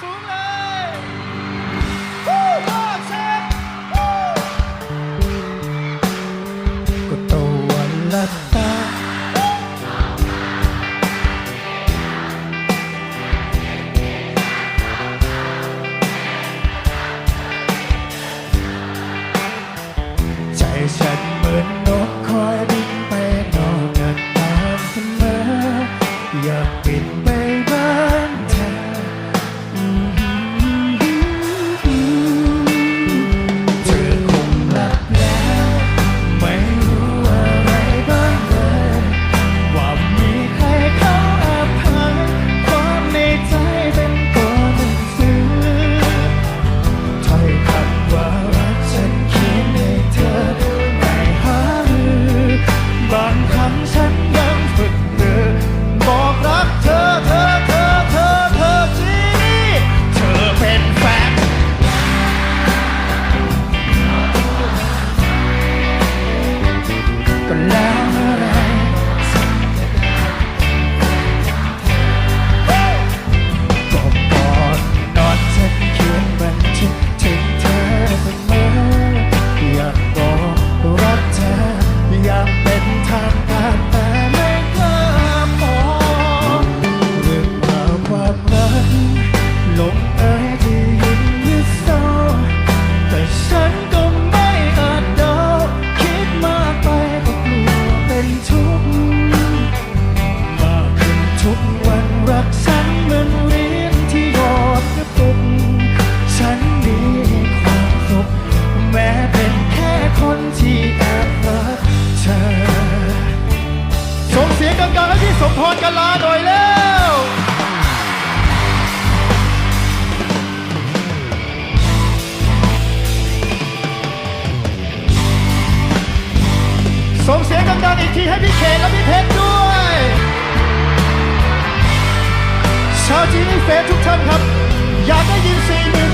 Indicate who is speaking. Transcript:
Speaker 1: xuống lên มพรกันลาหน่อ
Speaker 2: ยแล้วส่งเสียงดังๆอีกทีให้พี่เขตและพี่เพชรด้วย ชาวจีนเฟสทุกท่านครับ อยากได้ยินสี่มือ